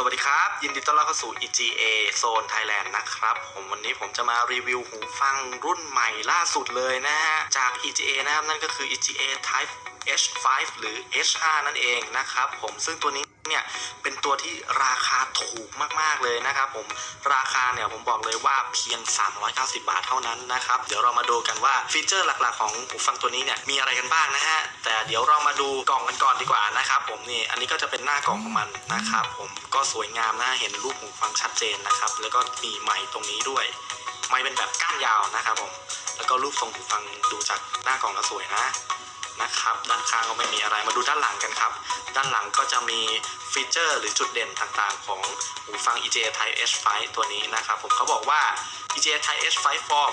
สวัสดีครับ ยินดีต้อนรับเข้าสู่ EGA Zone Thailand นะครับ ผมวันนี้ผมจะมารีวิวหูฟังรุ่นใหม่ล่าสุดเลยนะฮะ จาก EGA นะครับ นั่นก็คือ EGA Type H5 หรือ H5 นั่นเองนะครับผมซึ่งตัวนี้เนี่ยเป็นตัวที่ราคาถูกมากๆเลยนะครับผมราคาเนี่ยผมบอกเลยว่าเพียง 390 บาทเท่านั้นนะครับเดี๋ยวเรามาดูกันว่าฟีเจอร์หลักๆของหูฟังตัวนี้เนี่ยมีอะไรกันบ้างนะฮะแต่เดี๋ยวเรามาดูกล่องกันก่อนดีกว่านะครับผมนี่อันนี้ก็จะเป็นหน้ากล่องของมันนะครับผมก็สวยงามนะเห็นรูปหูฟังชัดเจนนะครับแล้วก็มีไมค์ตรงนี้ด้วยไมค์เป็นแบบก้านยาวนะครับผมแล้วก็รูปทรงหูฟังดูจากหน้ากล่องแล้วสวยนะ นะครับ ด้านข้างก็ไม่มีอะไรมาดูด้านหลังกันครับ ด้านหลังก็จะมีฟีเจอร์หรือจุดเด่นต่างๆ ของหูฟัง EJ Type H5 ตัวนี้นะครับ ผมเขาบอกว่า EJ Type H5 for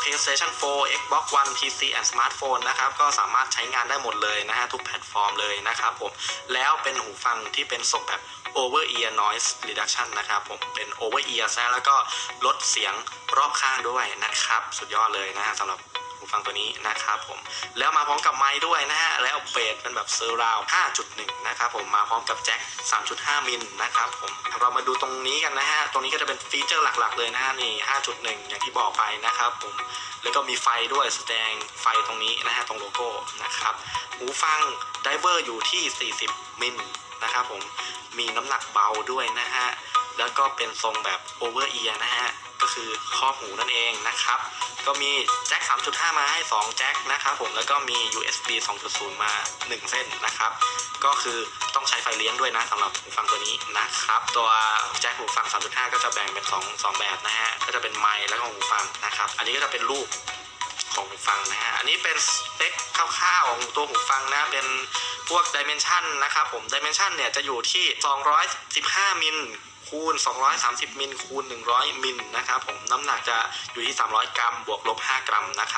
PlayStation 4 Xbox One PC and Smartphone นะครับ ก็สามารถใช้งานได้หมดเลยนะฮะ ทุกแพลตฟอร์มเลยนะครับผม แล้วเป็นหูฟังที่เป็นทรงแบบ over ear noise reduction นะครับผม เป็น over ear ซะแล้วก็ลดเสียงรอบข้างด้วยนะครับ สุดยอดเลยนะฮะสำหรับ หูฟังตัวนี้นะครับผมแล้วมาพร้อมกับไม้ด้วยนะฮะแล้วเบสเป็นแบบเซอร์ราว 5.1 นะครับผมมาพร้อมกับแจ็ค 3.5 มิลนะครับผมเรามาดูตรงนี้กันนะฮะตรงนี้ก็จะเป็นฟีเจอร์หลักๆ เลยนะฮะนี่ 5.1 อย่างที่บอกไปนะครับผมแล้วก็มีไฟด้วยแสดงไฟตรงนี้นะฮะตรงโลโก้นะครับหูฟังไดเวอร์อยู่ที่ 40 มิลนะครับผมมีน้ำหนักเบาด้วยนะฮะแล้วก็เป็นทรงแบบโอเวอร์เอียนะฮะ ก็คือครอบหูนั่นเองนะครับ ก็มีแจ็ค 3.5 มาให้ 2 แจ็คนะครับผมแล้วก็มี USB 2.0 มา 1 เส้นนะครับ ก็คือต้องใช้ไฟเลี้ยงด้วยนะสำหรับหูฟังตัวนี้นะครับ ตัวแจ็คหูฟัง 3.5 ก็จะแบ่งเป็น 2 2 แบบนะฮะ ก็จะเป็นไมค์แล้วก็หูฟังนะครับ อันนี้ก็จะเป็นรูปของหูฟังนะฮะ อันนี้เป็นสเปคคร่าวๆของตัวหูฟังนะ เป็นพวกดิเมนชันนะครับผมดิเมนชันเนี่ยจะอยู่ที่ 215 มิล คูณ 230 มิลคูณ 100 มิลนะครับผมน้ำหนักจะอยู่ที่ 300 กรัม บวกลบ 5 กรัมนะครับ